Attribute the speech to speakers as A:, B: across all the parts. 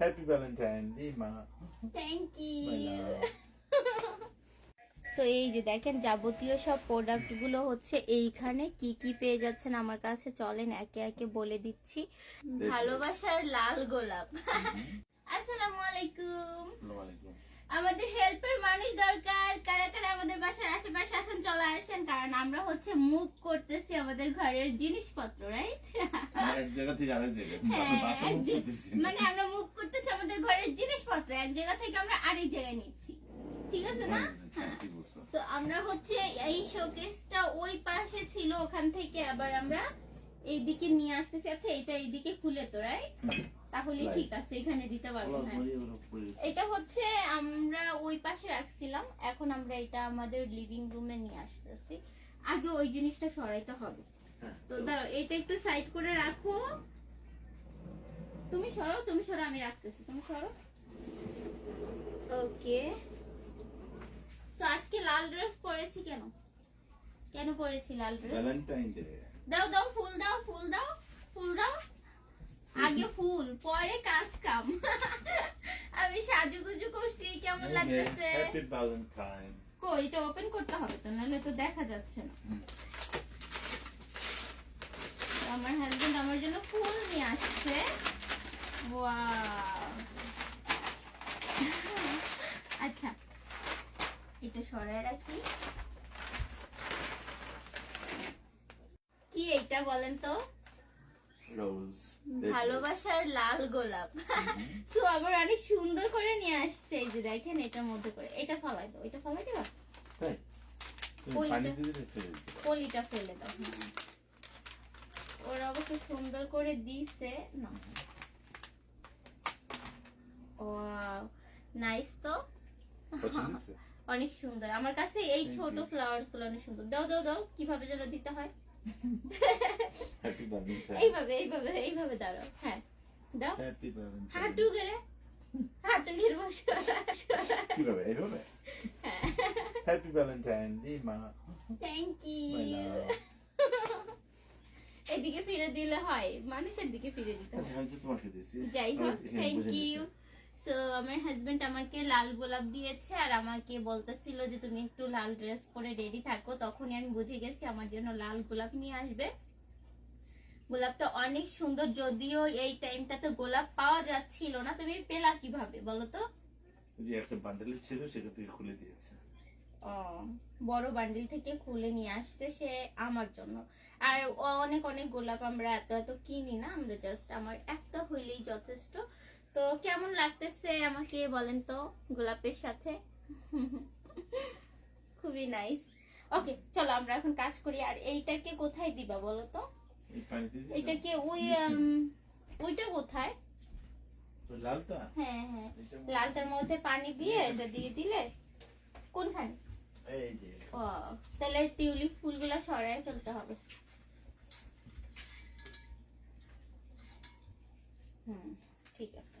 A: Happy Valentine, Lima.
B: Thank
A: My
B: you
A: love.
B: তো এই যে দেখেন যাবতীয় সব প্রোডাক্টগুলো হচ্ছে এইখানে। কি কি পেয়ে যাচ্ছেন আমার কাছে? চলেন একে একে বলে দিচ্ছি। ভালোবাসার লাল গোলাপ। আসসালামু আলাইকুম।
A: Assalamualaikum.
B: আমাদের হেল্পের মানুষ দরকার। কারা কারা আমাদের বাসার আশেপাশে আছেন চলে আসেন কারণ আমরা হচ্ছে মুভ করতেছি আমাদের ঘরের জিনিসপত্র রাইট
A: এক জায়গা থেকে আরেক জায়গায়
B: হ্যাঁ। মানে আমরা মুভ করতেছি আমাদের ঘরের জিনিসপত্র এক জায়গা থেকে আমরা আরেক জায়গায় নিচ্ছি। ঠিক আছে না?
A: হ্যাঁ,
B: তো আমরা হচ্ছে এই শোকেসটা ওই পাশে ছিল ওখান থেকে আবার আমরা এইদিকে নিয়ে আসতেছি। আচ্ছা এটা এইদিকে খুলে তো রাইট তাহলে ঠিক আছে এখানে দিতে পারব হ্যাঁ। এটা হচ্ছে আমরা ওই পাশে রাখছিলাম এখন আমরা এটা আমাদের লিভিং রুমে নিয়ে আসতেছি। আগে ওই জিনিসটা সরাইতে হবে।
A: হ্যাঁ,
B: তো দাঁড়াও এটা একটু সাইড করে রাখো। তুমি সরো তুমি সরো আমি রাখতেছি তুমি সরো। ওকে তো আজকে লাল ড্রেস পরেছি কেন? কেন পরেছি লাল ড্রেস
A: ভ্যালেন্টাইন ডে
B: দাও দাও ফুল দাও ফুল দাও ফুল দাও। আগে ফুল পরে কাজ কাম। আমি সাজুগুজু করছি কেমন লাগতেছে?
A: হ্যাপি ভ্যালেন্টাইন
B: কই এটা ওপেন করতে হবে তো নাহলে তো দেখা যাচ্ছে না। আমার হাজবেন্ড আমার জন্য ফুল নিয়ে আসছে। আচ্ছা এটা সরায় রাখি। কি এটা বলেন তো?
A: রোজ।
B: ভালোবাসার লাল গোলাপ। সো আবার অনেক সুন্দর করে নিয়ে আসছে এই যে দেখেন এটার মধ্যে করে। এটা ফালাই দাও এটা ফালাই
A: তাই।
B: পলিটা। ফেলে দাও। ওরা অবশ্য সুন্দর করে দিছে। না। নাইস তো। অনেক সুন্দর। আমার কাছে এই ছোট
A: you.
B: ফ্লাওয়ার্সগুলো অনেক সুন্দর। দাও দাও দাও। কীভাবে যেন দিতে হয়। এইভাবে এইভাবে এইভাবে দাঁড়াও। হ্যাঁ দাও। হাঁটু গেড়ে হাঁটু গেড়ে বসো
A: কীভাবে এইভাবে?
B: হ্যাঁ।
A: Happy Valentine Lima
B: thank you এদিকে ফিরে দিলে হয় মানুষের দিকে ফিরে দিতে হয়।
A: আচ্ছা
B: যাই হোক থ্যাংক ইউ। সো আমার হাজবেন্ড আমাকে লাল গোলাপ দিয়েছে আর আমাকে বলতেছিল যে তুমি একটু লাল ড্রেস পরে রেডি থাকো। তখনই আমি বুঝে গেছি আমার জন্য লাল গোলাপ নিয়ে আসবে। গোলাপটা অনেক সুন্দর যদিও এই টাইমটাতে গোলাপ পাওয়া যাচ্ছিল না। তুমি পেলা কীভাবে বলো তো?
A: যে একটা বান্ডেল ছিল সেটা থেকে খুলে দিয়েছে।
B: ও, বড় বান্ডিল থেকে খুলে নিয়ে আসছে সে আমার জন্য। আর অনেক অনেক গোলাপ আমরা এত এত কিনি না। আমরা জাস্ট আমার একটা হইলেই যথেষ্ট। তো কেমন লাগতেছে আমাকে বলেন তো গোলাপের সাথে? খুবই নাইস ওকে চলো আমরা এখন কাজ করি। আর এইটাকে কোথায় দিবা বলো তো? এটাকে ওই ওইটা কোথায়?
A: লালটা?
B: হ্যাঁ হ্যাঁ। লালটার মধ্যে পানি দিয়ে এটা দিয়ে দিলে কোনখানে?
A: এই যে।
B: ও তাহলে টিউলিপ ফুলগুলো সরাই ফেলতে হবে। হুম ঠিক আছে।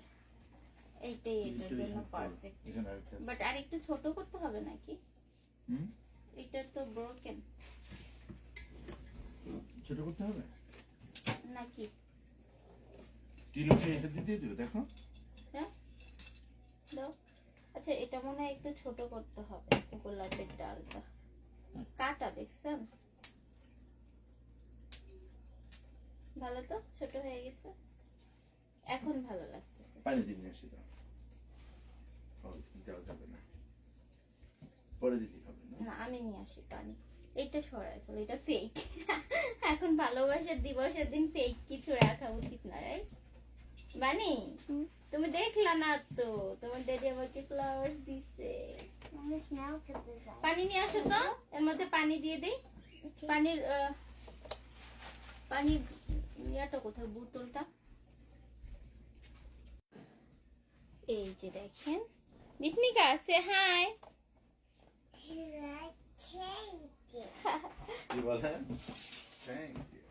B: এইটাই এটার জন্য পারফেক্ট
A: এখানে আরেকটা আছে।
B: বাট আর একটু ছোট করতে হবে নাকি?
A: হুম?
B: এটা তো ব্রোকেন
A: ছোট করতে হবে?
B: নাকি?
A: টিলোকে এটা দিয়ে দিও দেখো।
B: হ্যাঁ? দাও। আচ্ছা এটা মনে হয় একটু ছোট করতে হবে গোলাপের ডালটা। কাটা দেখছেন? ভালো তো? ছোট হয়ে গেছে? এখন ভালো লাগতেছে
A: পানি দিয়ে নিয়ে আসি দেওয়া যাবে না পরে দিলেই হবে না
B: না আমি নিয়ে আসি পানি এটা সরাই ফেলো এটা ফেক এখন ভালোবাসার দিবসের দিন ফেক কিছু রাখা উচিত না রাইট বানি তুমি দেখলা না তো তোমার ড্যাডি আমাকে ফ্লাওয়ার্স দিছে পানি নিয়ে আসো তো এর মধ্যে পানি দিয়ে দিই পানির আহ, পানির ইয়াটা কোথায় বোতলটা এই যে দেখেন। বিস্মিকা সে হাই
A: কি বলে থ্যাংক ইউ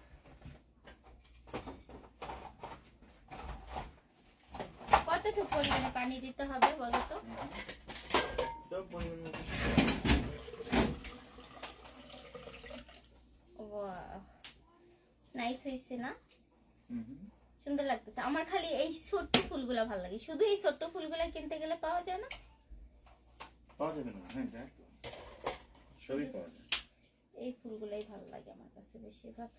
B: কতটুকু পরিমাণে পানি দিতে হবে বলো তো? নাইস হয়েছে না?
A: হুম।
B: সুন্দর লাগতেছে। আমার খালি এই ছোট্ট ফুলগুলো ভালো লাগে। শুধু এই ছোট্ট ফুলগুলো কিনতে গেলে পাওয়া যায় না?
A: পাওয়া যাবে না। হ্যাঁ দেখ সবই পাওয়া যায়।
B: এই ফুলগুলোই ভালো লাগে আমার কাছে বেশিরভাগ।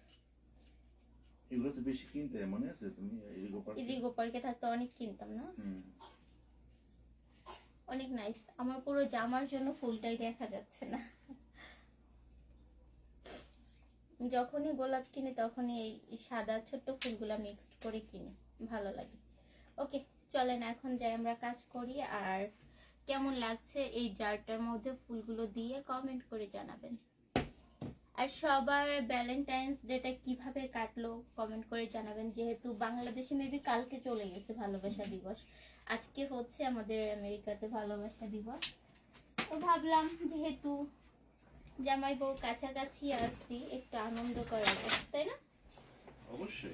A: এগুলো তো বেশি কিনতে মনে আছে? তুমি এগুলো পারো?
B: ইরিগো পার্কে থাকতে অনেক কিনতাম না? অনেক নাইস আমার পুরো জামার জন্য ফুলটাই দেখা যাচ্ছে না। যখনই গোলাপ কিনি, তখনই এই সাদা ছোট্ট ফুলগুলো মিক্সড করে কিনি। ভালো লাগে। ওকে চলেন এখন যাই আমরা কাজ করি। আর কেমন লাগছে এই জারটার মধ্যে ফুলগুলো দিয়ে কমেন্ট করে জানাবেন। আর সবার ভ্যালেন্টাইন্স ডেটা কীভাবে কাটলো কমেন্ট করে জানাবেন। যেহেতু বাংলাদেশে মেবি কালকে চলে গেছে ভালোবাসা দিবস। আজকে হচ্ছে আমাদের আমেরিকাতে ভালোবাসা দিবস। তো ভাবলাম যেহেতু জামাই বউ কাছাকাছি আসছি একটু আনন্দ করা যায় তাই না?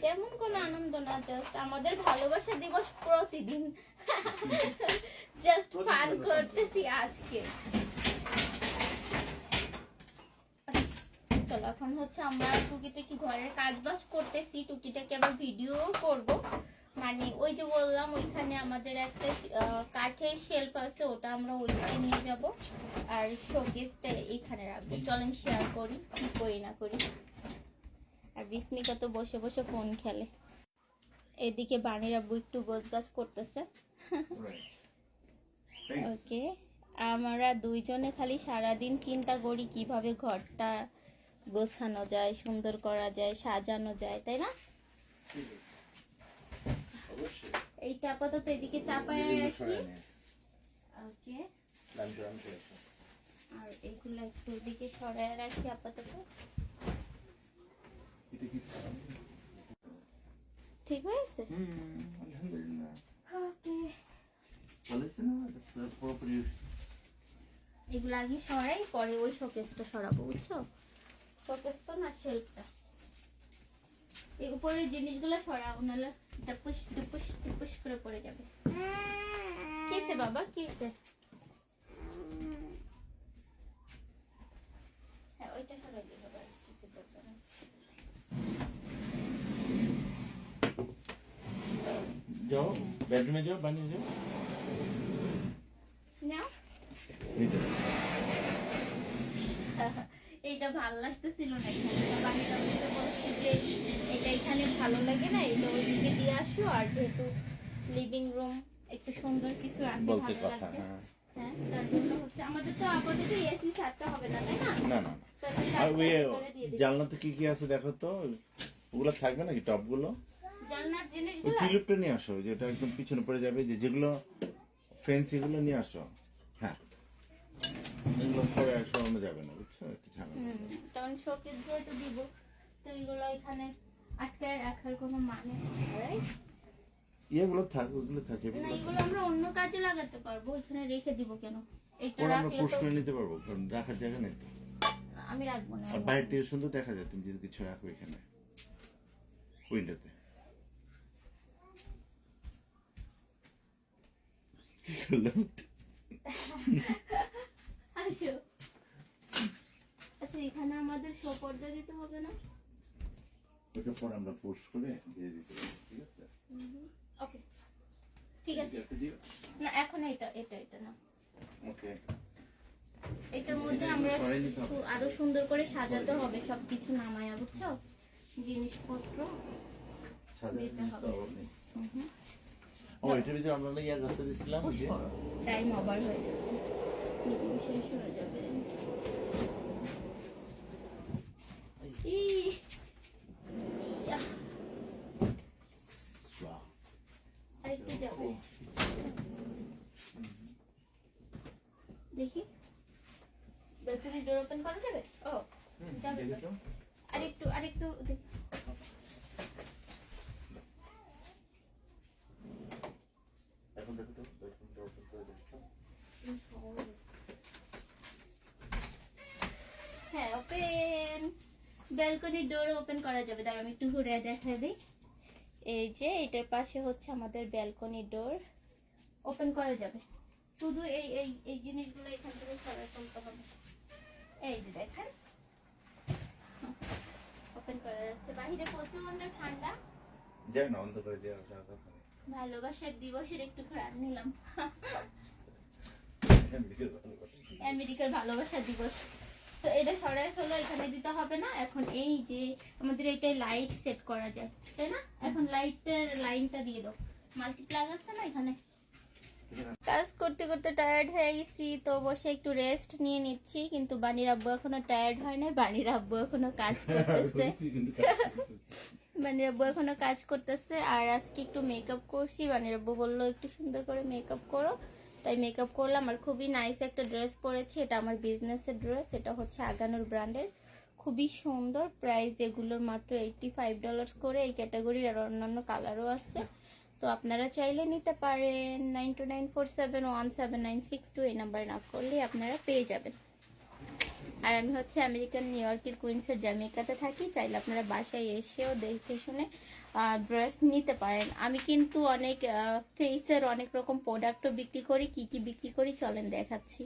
B: তেমন কোনো আনন্দ না জাস্ট আমাদের ভালোবাসা দিবস প্রতিদিন। জাস্ট ফান করতেছি আজকে। চলো এখন হচ্ছে আমরা টুকিটাকি ঘরের কাজ বাজ করতেছি টুকিটাকি আবার ভিডিও করব। মানে ওই যে বললাম ওইখানে আমাদের একটা কাঠের শেলফ আছে ওটা আমরা ওইখানে নিয়ে যাব। আর শোকেসটা এখানে রাখব। চলেন শেয়ার করি কি করি না করি। আর বিস্মিকা তো বসে বসে ফোন খেলে। এদিকে বাণীর আব্বু একটু গোছ গাছ করতেছে। ওকে আমরা দুইজনে খালি সারাদিন চিন্তা করি কীভাবে ঘরটা গোছানো যায় সুন্দর করা যায় সাজানো যায় তাই না? এইটা আপাতত এদিকে চাপায় রাখি। ওকে। আর একটু সরায় রাখি আপাতত। ঠিক হয়েছে? ওকে। এগুলো আগে সরাই পরে ওই শোকেসটা সরাবো বুঝছ? শোকেস তো না শেলফটা এই উপরের জিনিসগুলো সরাও নাহলে ডপুস ডুপুস ডুপুস করে পড়ে যাবে। কিসে বাবা? কিসে হ্যাঁ ওইটা সরাই দিই বাবা কিছু করবে না।
A: যাও বেডরুমে যাও বানিয়ে যাও।
B: নাও।
A: এই তো।
B: এইটা ভালো লাগতেছিল না। এখানে বাহির যে এটা এখানে ভালো লাগে না এটা ওইদিকে দিয়ে আসো আর যেহেতু লিভিং রুম একটু সুন্দর কিছু রাখলে ভালো লাগবে
A: হ্যাঁ।
B: হ্যাঁ তার জন্য হচ্ছে আমাদের তো আপাতত এসি ছাড়তে হবে না তাই না?
A: না না। আর ওই জানলাতে কি কি আছে দেখো তো? ওগুলো থাকবে নাকি টপগুলো
B: জানলার জিনিসগুলো?
A: নিয়ে আসো যেটা একদম পিছনে পড়ে যাবে যে যেগুলো নিয়ে আসো। হ্যাঁ। এগুলো পরে যাবে না।
B: হুম কারণ শোকেস যেহেতু দিব। তো এগুলো এখানে আটকায় রাখার কোনো মানে?
A: ইয়েগুলো থাক ওগুলো থাকে
B: না এগুলো আমরা অন্য কাজে লাগাতে পারব এখানে রেখে দিব কেন? এটা
A: আমরা
B: তো
A: করে নিতে পারব কারণ রাখার জায়গা নেই
B: আমি রাখব না
A: আর বাইরে থেকে সুন্দর দেখা যায় তুমি যদি কিছু রাখো এখানে উইন্ডোতে কি করলাম?
B: আচ্ছা এখানে আমাদের শো পর্দা দিতে হবে না?
A: ওটা পরে আমরা পোস্ট করে দিয়ে দিতে পারব ঠিক আছে?
B: ওকে ঠিক আছে। না এখন এটা এটা এটা না।
A: ওকে
B: এটার মধ্যে আমরা আরও সুন্দর করে সাজাতে হবে সবকিছু নামায়া বুঝছ? জিনিসপত্র
A: সাদা
B: দিতে হবে।
A: ও এটার ভিতরে আমরা ইয়ার রাস্তা
B: করো। টাইম ওভার হয়ে যাচ্ছে। শেষ হয়ে যাবে ই ইয়াহ,
A: বাহ,
B: আরেকটু যাবে দেখি বেলকনি ডোর ওপেন করা যাবে ও
A: হুম,
B: যাবে
A: দেখি তো।
B: আরেকটু আরেকটু দেখি
A: এখন দেখো তো বেডরুমটা ওপেন করে দেখো
B: হ্যাঁ ওপেন ব্যালকনির ডোর ওপেন করা যাবে। দাঁড়া আমি একটু ঘুরে দেখা দিই। এই যে এটার পাশে হচ্ছে আমাদের ব্যালকনি ডোর ওপেন করা যাবে। শুধু এই এই এই জিনিসগুলো এখান থেকে সরাই ফেলতে হবে। এই যে দেখেন। ওপেন করা যাচ্ছে। বাহিরে প্রচণ্ড ঠান্ডা।
A: যাই না অন্ধকারে দেওয়া
B: ভালোবাসার দিবসের একটু ঘ্রাণ নিলাম।
A: আমেরিকার ভালোবাসা।
B: আমেরিকার ভালোবাসা দিবস। তো এটা সরাই হলো এখানে দিতে হবে না। এখন এই যে আমাদের এটাই লাইট সেট করা যায় তাই না? এখন লাইটের লাইনটা দিয়ে দাও। মাল্টিপ্লাগ আছে না এখানে? কাজ করতে করতে টায়ার্ড হয়ে গেছি তো বসে একটু রেস্ট নিয়ে নিচ্ছি কিন্তু বানির আব্বু এখনও টায়ার্ড হয় না বানির আব্বু এখনও কাজ করতেছে।
A: কিন্তু কাজ করতেছে।
B: বানির আব্বু এখনও কাজ করতেছে আর আজকে একটু মেকআপ করছি বানির আব্বু বলল একটু সুন্দর করে মেকআপ করো। তাই মেকআপ করলাম। আর খুবই নাইস একটা ড্রেস পরেছি। এটা আমার বিজনেসের ড্রেস এটা হচ্ছে আগানোর ব্র্যান্ডের খুবই সুন্দর। প্রাইস এগুলোর মাত্র এইটটি ফাইভ ডলার্স করে এই ক্যাটাগরির আর অন্যান্য কালারও আছে। তো আপনারা চাইলে নিতে পারেন। Nine two nine four seven one seven nine six two এই নাম্বারে না করলে আপনারা পেয়ে যাবেন। আর আমি হচ্ছে আমেরিকান নিউ ইয়র্কের কুইন্সের জ্যামিকাতে থাকি, চাইলে আপনারা বাসায় এসেও দেখে শুনে ড্রেস নিতে পারেন। আমি কিন্তু অনেক ফেসের অনেক রকম প্রোডাক্টও বিক্রি করি, কি কি বিক্রি করি চলেন দেখাচ্ছি।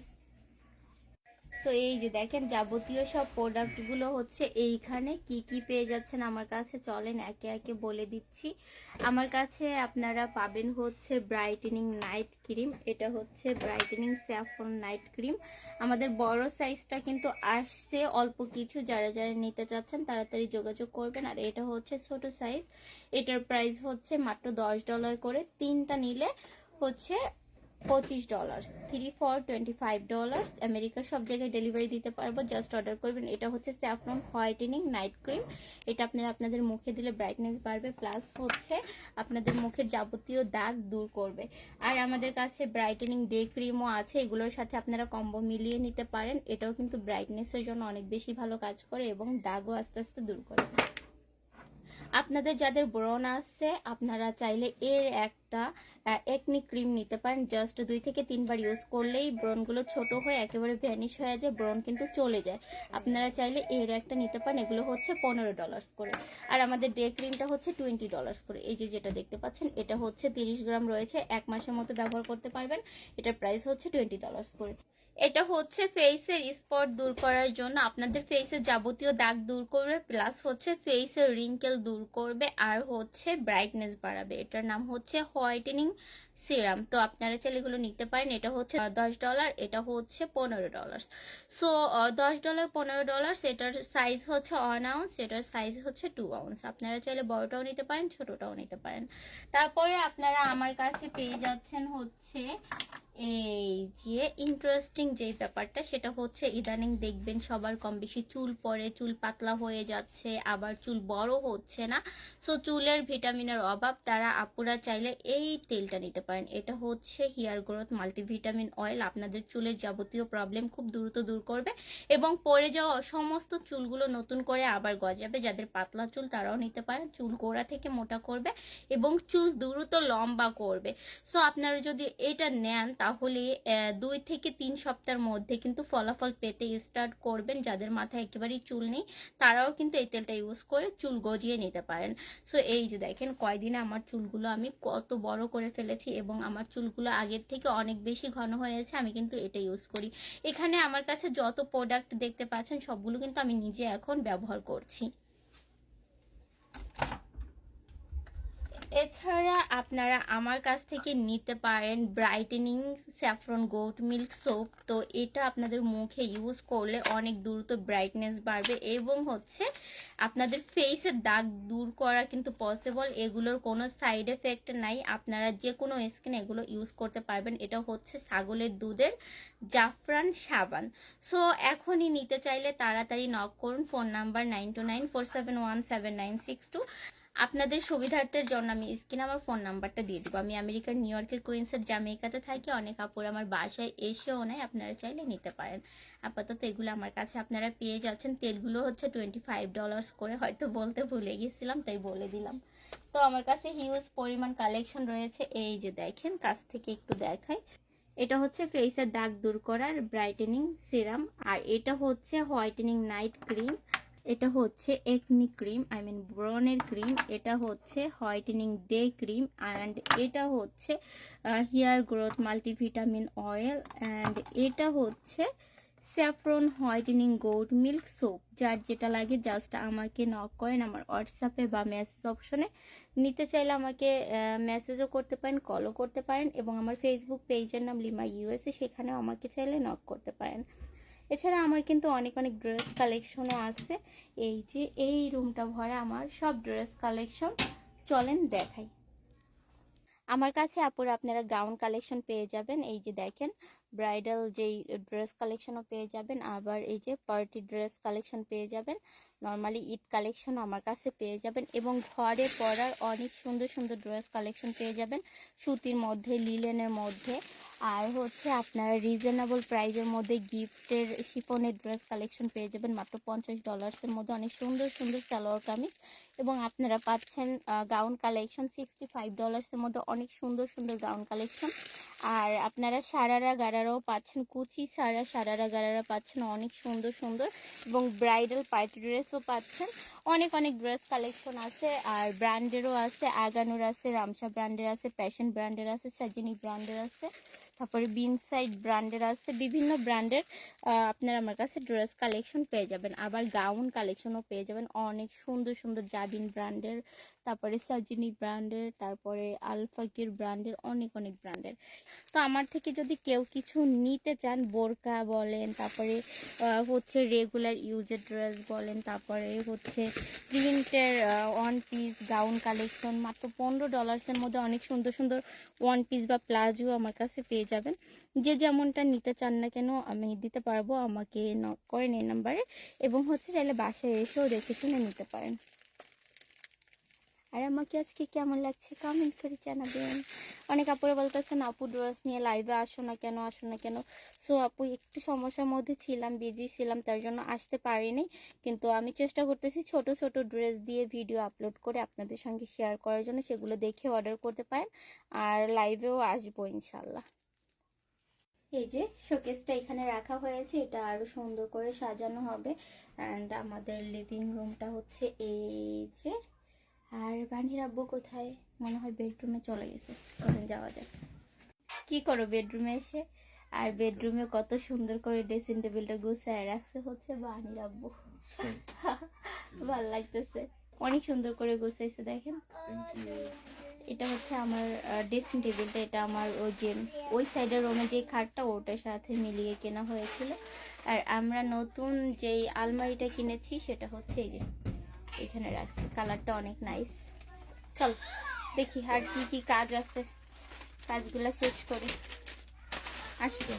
B: তো এই যে দেখেন, যাবতীয় সব প্রোডাক্টগুলো হচ্ছে এইখানে কি কি পেয়ে যাচ্ছেন আমার কাছে চলেন একে একে বলে দিচ্ছি। আমার কাছে আপনারা পাবেন হচ্ছে ব্রাইটেনিং নাইট ক্রিম এটা হচ্ছে ব্রাইটেনিং স্যাফরন নাইট ক্রিম আমাদের বড় সাইজটা কিন্তু আসছে অল্প কিছু, যারা যারা নিতে চাচ্ছেন তাড়াতাড়ি যোগাযোগ করবেন। আর এটা হচ্ছে ছোট সাইজ এটার প্রাইস হচ্ছে মাত্র দশ ডলার করে। তিনটা নিলে হচ্ছে পঁচিশ dollar three four twenty five dollar আমেরিকার সব জায়গায় ডেলিভারি দিতে পারব জাস্ট অর্ডার করবেন। এটা হচ্ছে স্যাফরন হোয়াইটেনিং নাইট ক্রিম এটা আপনারা আপনাদের মুখে দিলে ব্রাইটনেস বাড়বে প্লাস হচ্ছে আপনাদের মুখের যাবতীয় দাগ দূর করবে। আর আমাদের কাছে ব্রাইটেনিং ডে ক্রিমও আছে, এগুলোর সাথে আপনারা কম্বো মিলিয়ে নিতে পারেন। এটাও কিন্তু ব্রাইটনেসের জন্য অনেক বেশি ভালো কাজ করে এবং দাগও আস্তে আস্তে দূর করে। আপনাদের যাদের ব্রণ আছে, আপনারা চাইলে এর একটা একনি ক্রিম নিতে পারেন। জাস্ট দুই থেকে তিনবার ইউজ করলেই ব্রণগুলো ছোট হয়ে একেবারে ভ্যানিশ হয়ে যায়, ব্রণ কিন্তু চলে যায়। আপনারা চাইলে এর একটা নিতে পারেন, এগুলো হচ্ছে পনেরো ডলার্স করে। আর আমাদের ডে ক্রিমটা হচ্ছে টোয়েন্টি ডলার্স করে। এই যে যেটা দেখতে পাচ্ছেন, এটা হচ্ছে তিরিশ গ্রাম রয়েছে। এক মাসের মতো ব্যবহার করতে পারবেন। এটার প্রাইস হচ্ছে টোয়েন্টি ডলার্স করে। এটা হচ্ছে ফেসের স্পট দূর করার জন্য আপনাদের ফেসের যাবতীয় দাগ দূর করবে প্লাস হচ্ছে ফেসের রিঙ্কেল দূর করবে, আর হচ্ছে ব্রাইটনেস বাড়াবে। এটার নাম হচ্ছে হোয়াইটেনিং সিরাম। তো আপনারা চাইলে এগুলো নিতে পারেন। এটা হচ্ছে দশ ডলার, এটা হচ্ছে পনেরো ডলার। সো দশ ডলার, পনেরো ডলার এটার সাইজ হচ্ছে ওয়ান আউন্স এটার সাইজ হচ্ছে টু আউন্স আপনারা চাইলে বড়টাও নিতে পারেন, ছোটটাও নিতে পারেন। তারপরে আপনারা আমার কাছে পেয়ে যাচ্ছেন হচ্ছে এই যে ইন্টারেস্টিং যেই ব্যাপারটা, সেটা হচ্ছে ইদানিং দেখবেন সবার কম বেশি চুল পড়ে, চুল পাতলা হয়ে যাচ্ছে, আবার চুল বড় হচ্ছে না। সো চুলের ভিটামিনের অভাব, তারা আপুরা চাইলে এই তেলটা নিতে পারেন। এটা হচ্ছে হেয়ার গ্রোথ, মাল্টিভিটামিন অয়েল, আপনাদের চুলের যাবতীয় প্রবলেম খুব দ্রুত দূর করবে এবং পরে যাওয়া সমস্ত চুলগুলো নতুন করে আবার গজাবে। যাদের পাতলা চুল তারাও নিতে পারেন, চুল গোড়া থেকে মোটা করবে এবং চুল দ্রুত লম্বা করবে। সো আপনারা যদি এটা নেন, তাহলে দুই থেকে তিন সপ্তাহের মধ্যে কিন্তু ফলাফল পেতে স্টার্ট করবেন। যাদের মাথায় একেবারেই চুল নেই, তারাও কিন্তু এই তেলটা ইউজ করে চুল গজিয়ে নিতে পারেন। সো এই যে দেখেন, কয়দিনে আমার চুলগুলো আমি কত বড় করে ফেলেছি। এবং আমার চুলগুলো আগের থেকে অনেক বেশি ঘন হয়েছে, আমি কিন্তু এটা ইউজ করি। এখানে আমার কাছে যত প্রোডাক্ট দেখতে পাচ্ছেন, সবগুলো কিন্তু আমি নিজে এখন ব্যবহার করছি। এছাড়া আপনারা আমার কাছ থেকে নিতে পারেন brightening saffron goat milk soap. তো এটা আপনাদের মুখে ইউজ করলে অনেক দ্রুত ব্রাইটনেস বাড়বে এবং হচ্ছে আপনাদের ফেসের দাগ দূর করা কিন্তু পসিবল এগুলোর কোনো সাইড এফেক্ট নাই। আপনারা যে কোনো স্কিন এগুলো ইউজ করতে পারবেন। এটা হচ্ছে ছাগলের দুধের জাফরান সাবান। সো এখনই নিতে চাইলে তাড়াতাড়ি নক করুন। Phone number nine two nine four seven one seven nine six two আপনাদের সুবিধার্থের জন্য আমি স্ক্রিনে আমার ফোন নাম্বারটা দিয়ে দিব। আমি আমেরিকার, নিউ ইয়র্কের কুইন্সের জামেইকাতে থাকি। অনেক কাপড় আমার বাসায় এসেও নেয় আপনারা চাইলে নিতে পারেন। আপাতত এগুলো আমার কাছে আপনারা পেয়ে যাচ্ছেন। তেলগুলো হচ্ছে টোয়েন্টি ফাইভ ডলার্স করে, হয়তো বলতে ভুলে গেছিলাম, তাই বলে দিলাম। তো আমার কাছে হিউজ পরিমাণ কালেকশন রয়েছে। এই যে দেখেন, কাছ থেকে একটু দেখাই। এটা হচ্ছে ফেসের দাগ দূর করার ব্রাইটেনিং সিরাম আর এটা হচ্ছে হোয়াইটেনিং নাইট ক্রিম এটা হচ্ছে একনি ক্রিম আই মিন ব্রনের ক্রিম এটা হচ্ছে হোয়াইটেনিং ডে ক্রিম অ্যান্ড এটা হচ্ছে hair growth multivitamin oil and এটা হচ্ছে saffron whitening gold milk soap যার যেটা লাগে জাস্ট আমাকে নক করেন আমার হোয়াটসঅ্যাপে বা মেসেজ অপশনে নিতে চাইলে আমাকে মেসেজও করতে পারেন কলও করতে পারেন, এবং আমার ফেসবুক পেজের নাম লিমা ইউএসএ সেখানেও আমাকে চাইলে নক করতে পারেন। এছাড়া আমার কিন্তু অনেক অনেক ড্রেস কালেকশনও আছে। এই যে, এই রুমটা ভরে আমার সব ড্রেস কালেকশন চলেন দেখাই। আমার কাছে আপুর আপনারা গাউন কালেকশন পেয়ে যাবেন। এই যে দেখেন ব্রাইডাল যেই ড্রেস কালেকশনও পেয়ে যাবেন। আবার এই যে পার্টি ড্রেস কালেকশন পেয়ে যাবেন। নর্মালি ঈদ কালেকশন আমার কাছে পেয়ে যাবেন এবং ঘরে পরার অনেক সুন্দর সুন্দর ড্রেস কালেকশন পেয়ে যাবেন। সুতির মধ্যে লিলেনের মধ্যে, আর হচ্ছে আপনারা রিজনেবল প্রাইজের মধ্যে গিফটের শিফনের ড্রেস কালেকশন পেয়ে যাবেন মাত্র পঞ্চাশ ডলার্সের মধ্যে। অনেক সুন্দর সুন্দর সালোয়ার কামিজ এবং আপনারা পাচ্ছেন গাউন কালেকশন সিক্সটি ফাইভ ডলার্সের মধ্যে অনেক সুন্দর সুন্দর গাউন কালেকশন আর আপনারা সারারা গারারাও পাচ্ছেন, কুচি সারা সারারা গারারা পাচ্ছেন, অনেক সুন্দর সুন্দর এবং ব্রাইডাল পার্টি ড্রেসও পাচ্ছেন। অনেক অনেক ড্রেস কালেকশন আছে, আর ব্র্যান্ডেরও আছে। আগানোর আছে রামসা ব্র্যান্ডের আছে প্যাশন ব্র্যান্ডের আছে সাজিনি ব্র্যান্ডের আছে, তারপরে বিনসাইড ব্র্যান্ডের আছে, বিভিন্ন ব্র্যান্ডের আপনারা আমার কাছে ড্রেস কালেকশন পেয়ে যাবেন। আবার গাউন কালেকশনও পেয়ে যাবেন। অনেক সুন্দর সুন্দর জাবিন ব্র্যান্ডের তারপরে সাজিনি ব্র্যান্ডের তারপরে আলফাকির ব্র্যান্ডের অনেক অনেক ব্র্যান্ডের তো আমার থেকে যদি কেউ কিছু নিতে চান, বোরকা বলেন, তারপরে হচ্ছে রেগুলার ইউজের ড্রেস বলেন, তারপরে হচ্ছে প্রিন্টের ওয়ান পিস গাউন কালেকশন মাত্র পনেরো ডলার্সের মধ্যে অনেক সুন্দর সুন্দর ওয়ান পিস বা প্লাজো আমার কাছে পেয়ে যাবেন। যে যেমনটা নিতে চান না কেন, আমি দিতে পারব, আমাকে নক করেন এই নাম্বারে এবং হচ্ছে চাইলে বাসায় এসেও দেখে শুনে নিতে পারেন। আর আমাকে আজকে কেমন লাগছে কমেন্ট করে জানাবেন। অনেক আপুরে বলতেছেন, আপু ড্রেস নিয়ে লাইভে আসো না কেন, আসো না কেন? সো আপু, একটু সমস্যার মধ্যে ছিলাম বিজি ছিলাম, তার জন্য আসতে পারিনি। কিন্তু আমি চেষ্টা করতেছি ছোট ছোট ড্রেস দিয়ে ভিডিও আপলোড করে আপনাদের সঙ্গে শেয়ার করার জন্য, সেগুলো দেখে অর্ডার করতে পারেন। আর লাইভেও আসব ইনশাল্লাহ এই যে শোকেসটা এখানে রাখা হয়েছে, এটা আরও সুন্দর করে সাজানো হবে। অ্যান্ড আমাদের লিভিং রুমটা হচ্ছে এই যে। আর বানির আব্বু কোথায়? মনে হয় বেডরুমে চলে গেছে। চলেন যাওয়া যাক। কি করো বেডরুমে এসে? আর বেডরুমে কত সুন্দর করে ড্রেসিং টেবিলটা গুছায় রাখছে হচ্ছে বানির আব্বু। ভালো লাগতেছে। অনেক সুন্দর করে গুছাইছে দেখেন। এটা হচ্ছে আমার ড্রেসিং টেবিলটা এটা আমার ওই যে ওই সাইডের রুমে যে খাটটা ওটার সাথে মিলিয়ে কেনা হয়েছিল। আর আমরা নতুন যেই আলমারিটা কিনেছি সেটা হচ্ছে এই যে। এখানে রাখছি। কালারটা অনেক নাইস চল, দেখি আর কি কি কাজ আছে। কাজগুলো শেষ করি। আসবে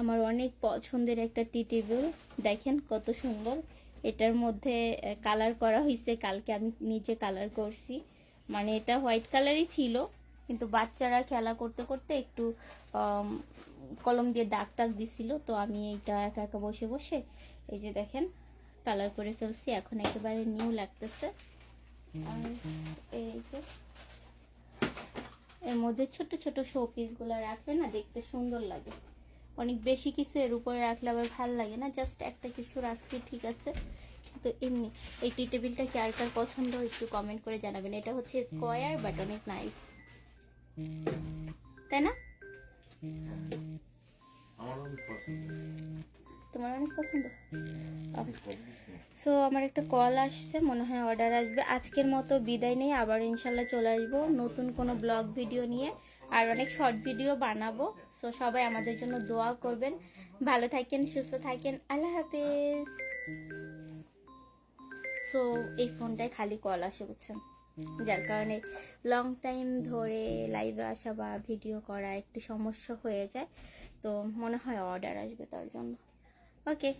B: আমার অনেক পছন্দের একটা টি টেবিল দেখেন কত সুন্দর। এটার মধ্যে কালার করা হয়েছে কালকে আমি নিজে কালার করছি। মানে এটা হোয়াইট কালারই ছিল। কিন্তু বাচ্চারা খেলা করতে করতে একটু কলম দিয়ে দাগ টাগ দিছিল। তো আমি এইটা একা একা বসে বসে, এই যে দেখেন কালার করে ফেলছি, এখন একেবারে নিউ লাগতেছে। আর এই যে, এর মধ্যে ছোট ছোট শো গুলো রাখলে না দেখতে সুন্দর লাগে। অনেক বেশি কিছু এর উপরে রাখলে আবার ভালো লাগে না জাস্ট একটা কিছু রাখছি, ঠিক আছে। তো এমনি, এই টি টেবিলটা কার কার পছন্দ একটু কমেন্ট করে জানাবেন। এটা হচ্ছে স্কোয়ার বাট অনেক নাইস তাই না?
A: আমার অনেক পছন্দ।
B: তোমার অনেক পছন্দ? সো আমার একটা কল আসছে, মনে হয় অর্ডার আসবে। আজকের মতো বিদায় নেই, আবার ইনশাল্লাহ চলে আসব নতুন কোনো ব্লগ ভিডিও নিয়ে, আর অনেক শর্ট ভিডিও বানাবো। সো সবাই আমাদের জন্য দোয়া করবেন। ভালো থাকেন, সুস্থ থাকেন, আল্লাহ হাফেজ। সো এই ফোনটায় খালি কল আসে, বুঝছেন? যার কারণে লং টাইম ধরে লাইভে আসা বা ভিডিও করা একটু সমস্যা হয়ে যায়। তো, মনে হয় অর্ডার আসবে তার জন্য। Okay.